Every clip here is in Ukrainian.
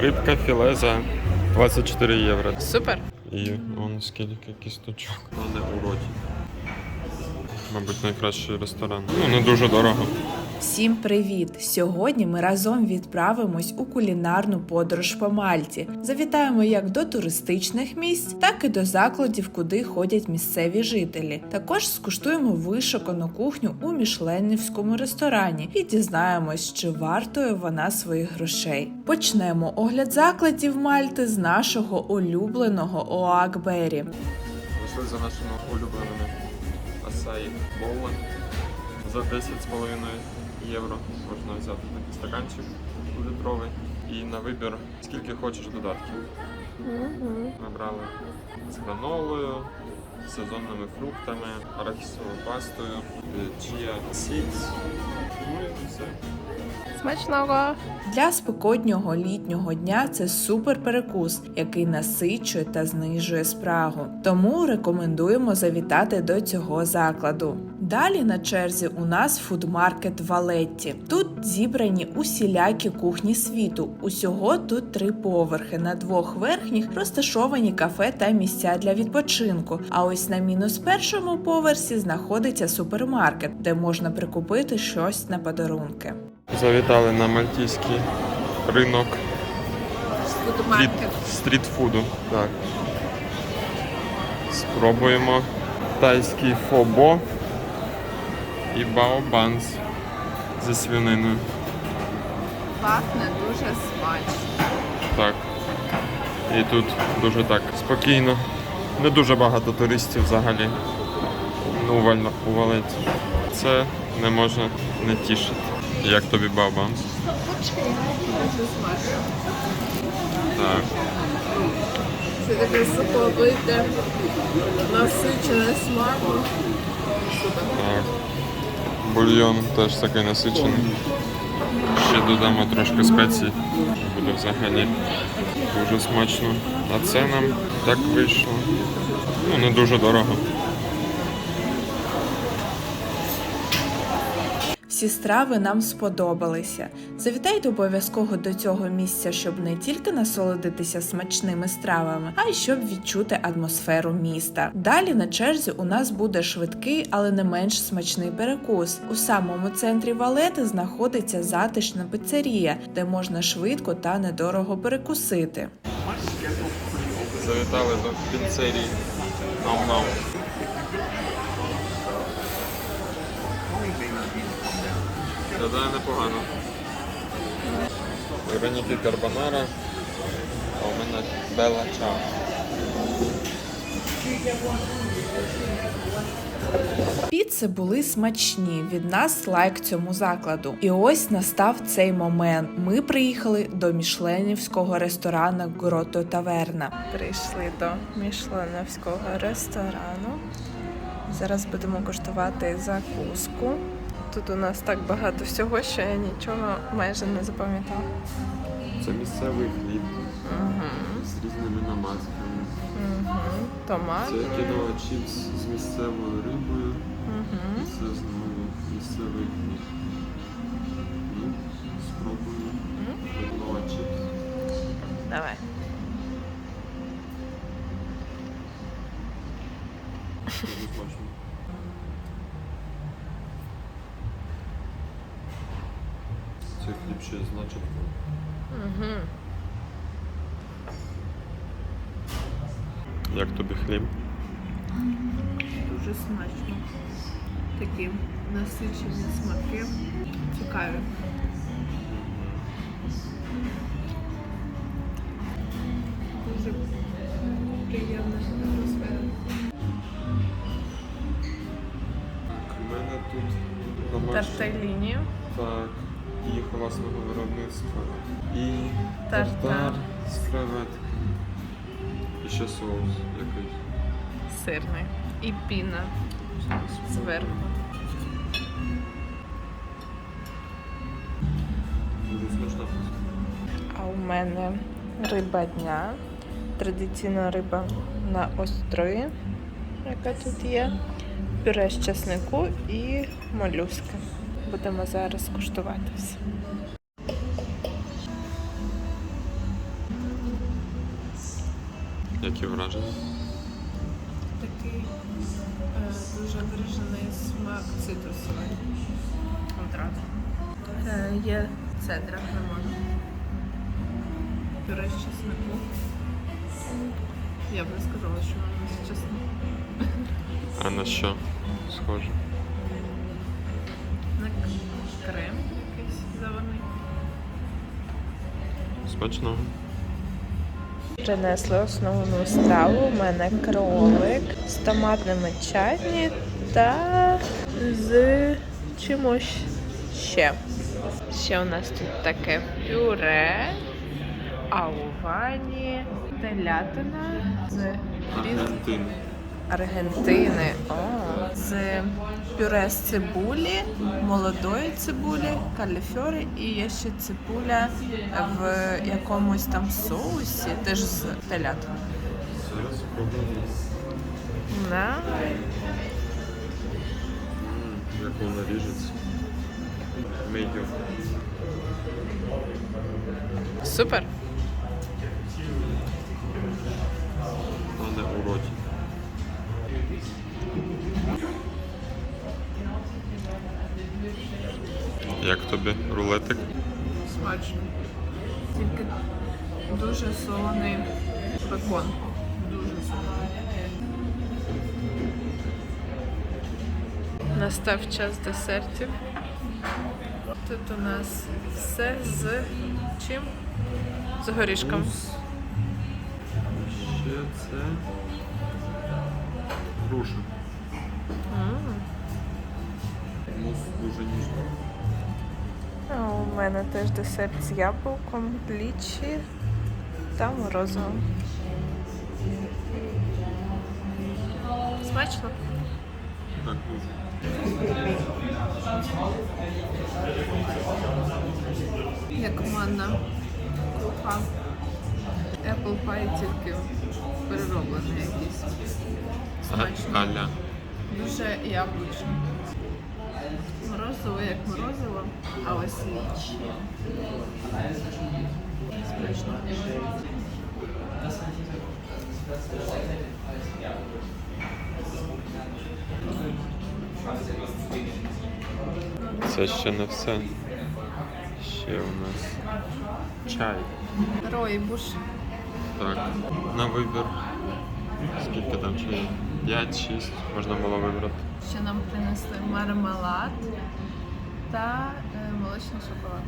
Рибка філе за 24 євро. Супер. І он скільки кісточок. Але уроді. Мабуть, найкращий ресторан. Ну, не дуже дорого. Всім привіт! Сьогодні ми разом відправимось у кулінарну подорож по Мальті. Завітаємо як до туристичних місць, так і до закладів, куди ходять місцеві жителі. Також скуштуємо вишукану кухню у мішленівському ресторані і дізнаємось, чи вартує вона своїх грошей. Почнемо огляд закладів Мальти з нашого улюбленого Оакбері. Пішли за нашими улюбленими асаї боула. За 10,5 євро можна взяти такий стаканчик літровий. І на вибір скільки хочеш додатків. Ми брали з гранолою, сезонними фруктами, арахісовою пастою, чия сікс. Ну і все. Смачного. Для спекотнього літнього дня це супер перекус, який насичує та знижує спрагу. Тому рекомендуємо завітати до цього закладу. Далі на черзі у нас фудмаркет Валетті. Тут зібрані усілякі кухні світу. Усього тут три поверхи. На двох верхніх розташовані кафе та місця для відпочинку. А ось на мінус першому поверсі знаходиться супермаркет, де можна прикупити щось на подарунки. Завітали на мальтійський ринок стріт, стрітфуду. Так. Спробуємо тайський фобо і баобанс зі свининою. Пахне дуже смачно. Так. І тут дуже так спокійно. Не дуже багато туристів взагалі. Ну, у, Валь... Це не може не тішити. Як тобі баобанс? Дуже смачно. Так. Це таке соковите, насичене смаком. Так. Бульйон теж такий насичений. Ще додамо трошки спецій. Буде взагалі дуже смачно. А це нам так вийшло. Ну, не дуже дорого. Всі страви нам сподобалися. Завітайте обов'язково до цього місця, щоб не тільки насолодитися смачними стравами, а й щоб відчути атмосферу міста. Далі на черзі у нас буде швидкий, але не менш смачний перекус. У самому центрі Валети знаходиться затишна піцерія, де можна швидко та недорого перекусити. Завітали до піцерії. Нам-нам. Виглядає непогано. Вероніки карбонара, а у мене Белла Чао. Піци були смачні. Від нас лайк цьому закладу. І ось настав цей момент. Ми приїхали до мішленівського ресторану Грото Таверна. Прийшли до мішленовського ресторану. Зараз будемо куштувати закуску. Тут у нас так багато всього, що я нічого майже не запам'ятала. Це місцевий хліб Угу. з різними намазками. Угу. Томат. Це кіно чіпс з місцевою рибою. Угу. Це знову місцевий хліб. Ну, спробую. Кіно чіпс. Давай. Дуже смачно. Хліб ще. Угу. Як тобі хліб? Дуже смачно. Такі насичені смаки. Цікаві. Дуже приємна атмосфера. У мене тут Тартеліні. так, їх власного виробництва. І Тартар. тартар з креветки. І ще соус якийсь. Сирний. І піна зверху. Дуже смачно. А у мене риба дня. Традиційна риба на острові, яка тут є. Пюре з чеснику і молюски. Будемо зараз куштувати все. Які враження? Такий е, дуже виражений смак цитрусовий. Одразу. Е, є цедра лимону. Пюре з чеснику. Я б не сказала, що воно з чеснику. А на що? Схоже. Крем якийсь заварний. Смачного. Принесли основну страву. У мене кролик з томатними чатні та з чимось ще. Ще у нас тут таке пюре, а у вані телятина з різ... Аргентини. О, з пюре з цибулі, молодої цибулі, каліфьори і є ще цибуля в якомусь там соусі, теж з спробуємо. Да. Як воно ріжеться. Медіум. Супер. А не Як тобі рулетик? Смачно. Тільки дуже солоний бекон. Дуже солоний. Настав час десертів. Тут у нас все з чим? З горішком. Ще це груша. М. Мус дуже ніжний. А у мене теж десерт з яблуком, лічі та морозивом. Смачно? Так, дуже. Як манна круха. Apple pie тільки перероблений якийсь. Аля. Дуже яблучний. Морозиво як морозиво, а ось лічі. Смачно. Це ще не все. Ще у нас чай. Ройбуш. Так, на вибір. Скільки там чаю? 5-6 можна було вибрати. Ще нам принесли мармелад та е, молочний шоколад.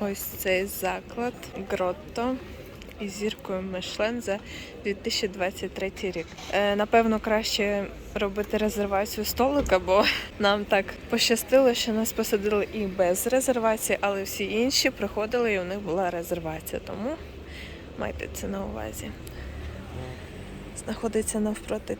Ось цей заклад Гротто із зіркою Мишлен за 2023 рік. Е, напевно, краще робити резервацію столика, бо нам так пощастило, що нас посадили і без резервації, але всі інші приходили і у них була резервація. Тому майте це на увазі. Знаходиться навпроти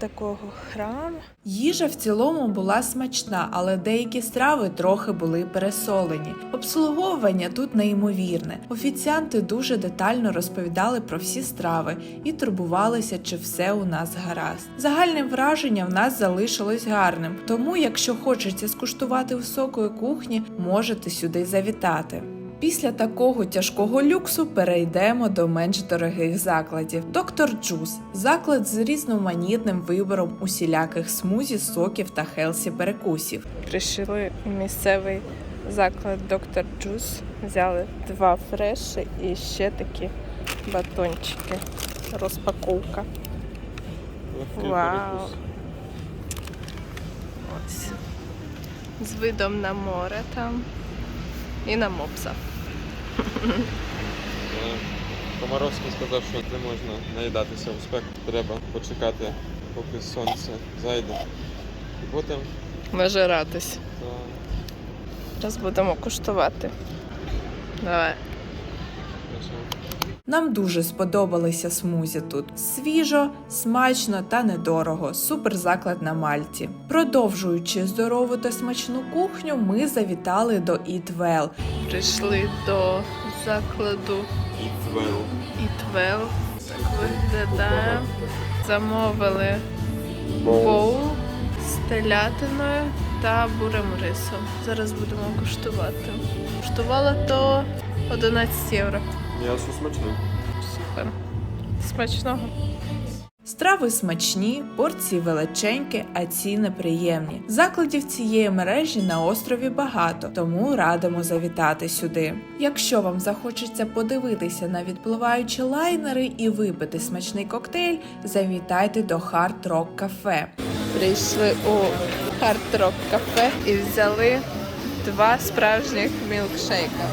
такого храму. Їжа в цілому була смачна, але деякі страви трохи були пересолені. Обслуговування тут неймовірне. Офіціанти дуже детально розповідали про всі страви і турбувалися, чи все у нас гаразд. Загальне враження в нас залишилось гарним, тому, якщо хочеться скуштувати високої кухні, можете сюди завітати. Після такого тяжкого люксу перейдемо до менш дорогих закладів. Доктор Джус заклад з різноманітним вибором усіляких смузі, соків та хелсі перекусів. Прийшли в місцевий заклад Доктор Джус. Взяли два фреші і ще такі батончики. Розпаковка. Вау. Ось. З видом на море там і на мопса. Комаровський сказав, що не можна наїдатися у спеку. Треба почекати, поки сонце зайде. І потім Вижиратись. Зараз будемо куштувати. Давай. Нам дуже сподобалися смузі тут. Свіжо, смачно та недорого. Супер заклад на Мальті. Продовжуючи здорову та смачну кухню, ми завітали до Eat Well. Прийшли до закладу Eat well. Eat Well. Так виглядає. Замовили боул з телятиною та бурим рисом. Зараз будемо куштувати. Куштувала то 11 євро. М'ясо смачне. Супер. Смачного. Страви смачні, порції величенькі, а ціни приємні. Закладів цієї мережі на острові багато, тому радимо завітати сюди. Якщо вам захочеться подивитися на відпливаючі лайнери і випити смачний коктейль, завітайте до Hard Rock Cafe. Прийшли у Hard Rock кафе і взяли два справжніх мілкшейка.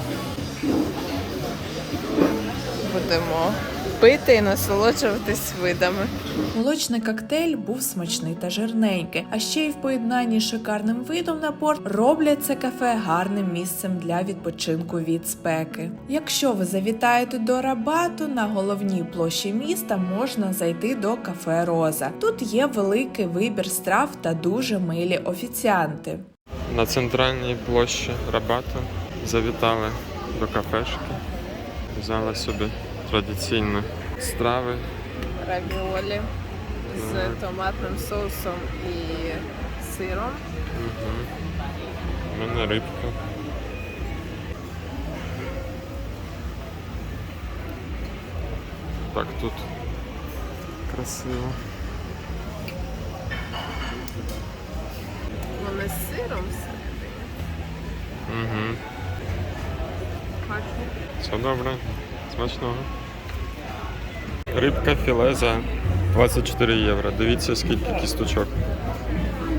Будемо пити і насолоджуватись видами. Молочний коктейль був смачний та жирненький, а ще й в поєднанні з шикарним видом на порт роблять це кафе гарним місцем для відпочинку від спеки. Якщо ви завітаєте до Рабату на головній площі міста, можна зайти до кафе Роза. Тут є великий вибір страв та дуже милі офіціанти. На центральній площі Рабату завітали до кафешки. Взяли собі традиційні страви. Равіолі з томатним соусом і сиром. Угу. У мене рибка. Так тут красиво. Вони з сиром всередині. Угу. Все добре. Смачного. Рибка філе за 24 євро. Дивіться, скільки кісточок.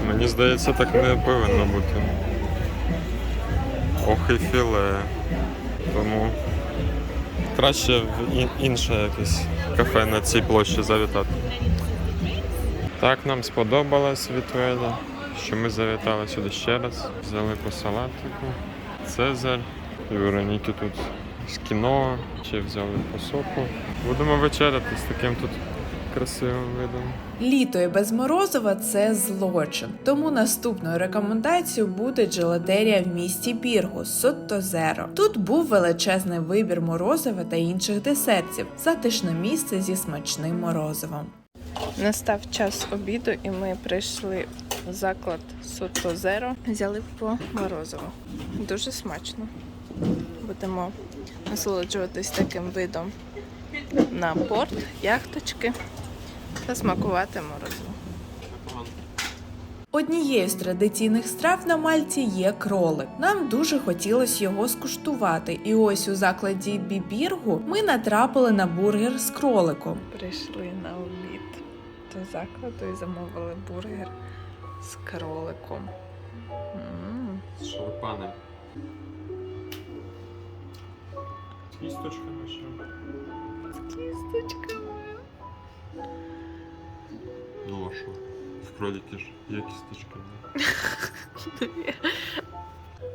Мені здається, так не повинно бути. Ох і філе. Тому краще в інше якесь кафе на цій площі завітати. Так нам сподобалось від що ми завітали сюди ще раз. Взяли по салатику. Цезарь. І Вероніки тут з кіно, ще взяли по соку. Будемо вечеряти з таким тут красивим видом. Літо і без морозива це злочин. Тому наступною рекомендацією буде джелатерія в місті Біргу Сотто Зеро. Тут був величезний вибір морозива та інших десертів, затишне місце зі смачним морозивом. Настав час обіду, і ми прийшли в заклад Сото Зеро. Взяли по морозиво. Дуже смачно. Будемо насолоджуватись таким видом на порт, яхточки та смакувати морозиво. Однією з традиційних страв на Мальті є кролик. Нам дуже хотілося його скуштувати, і ось у закладі Бібіргу ми натрапили на бургер з кроликом. Прийшли на обід до закладу і замовили бургер з кроликом. М, З шарпанем. З кісточками ще. З кісточками. Ну а що? В кроліки ж є кісточки.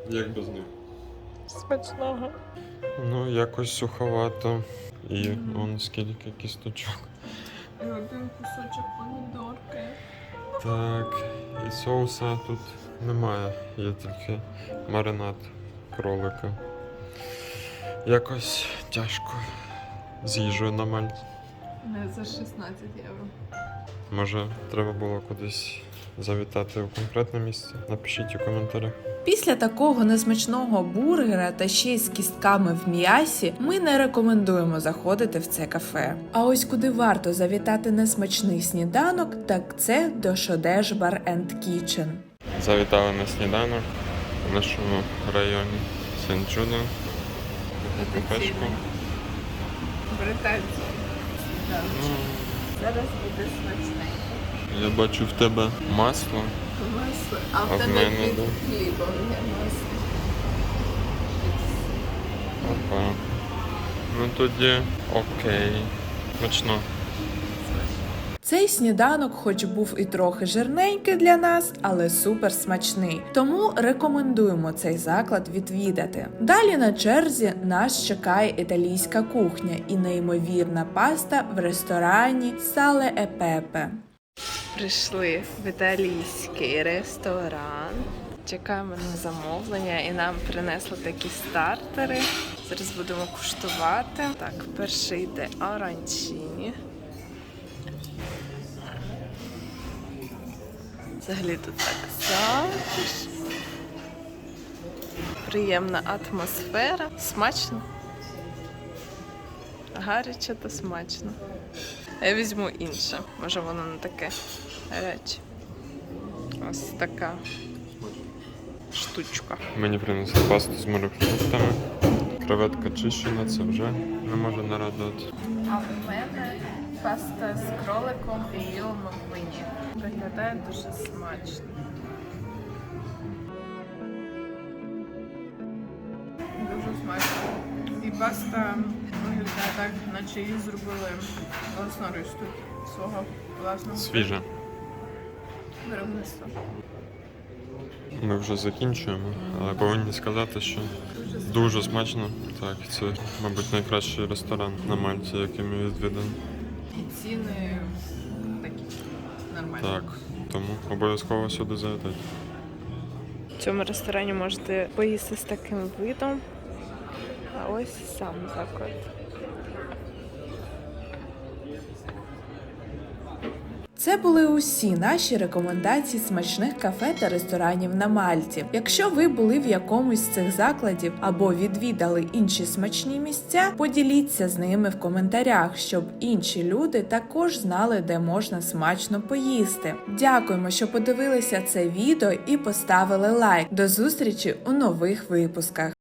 Як без них? Смачного. Ну, якось суховато. І он скільки кісточок. І один кусочок помідорки. Так, і соуса тут немає, є тільки маринад кролика. Якось тяжко з їжею на Мальті. Не за 16 євро. Може, треба було кудись завітати у конкретне місце? Напишіть у коментарях. Після такого несмачного бургера та ще й з кістками в м'ясі ми не рекомендуємо заходити в це кафе. А ось куди варто завітати несмачний сніданок, так це до Шодеш Bar and Kitchen. Завітали на сніданок в нашому районі Сен-Джудо. Кафешку. Британці. Ну, Зараз буде смачненько. я бачу в тебе масло. Масло. А А в в тебе мене, під да. хлібом є масло. Опа. Ну тоді окей. Смачно. Цей сніданок, хоч був і трохи жирненький для нас, але супер смачний. Тому рекомендуємо цей заклад відвідати. Далі на черзі нас чекає італійська кухня і неймовірна паста в ресторані Сале е Пепе. Прийшли в італійський ресторан. Чекаємо на замовлення і нам принесли такі стартери. Зараз будемо куштувати. Так, перший йде оранчині. Взагалі тут так затишно. Приємна атмосфера. Смачно. Гаряче та смачно. Я візьму інше. Може воно не таке гаряче. Ось така штучка. Мені принесли пасту з морепродуктами. Креветка чищена, це вже не може не радувати. А в мене паста з кроликом і білому вині. Виглядає дуже смачно. Дуже смачно. І паста виглядає так, наче її зробили власноруч тут свого власного Свіже. виробництва. Ми вже закінчуємо, але повинні сказати, що дуже смачно. Так, це, мабуть, найкращий ресторан на Мальті, який ми відвідали. І ціни. Так, тому обов'язково сюди завітайте. В цьому ресторані можете поїсти з таким видом. А ось сам заклад. Це були усі наші рекомендації смачних кафе та ресторанів на Мальті. Якщо ви були в якомусь з цих закладів або відвідали інші смачні місця, поділіться з ними в коментарях, щоб інші люди також знали, де можна смачно поїсти. Дякуємо, що подивилися це відео і поставили лайк. До зустрічі у нових випусках.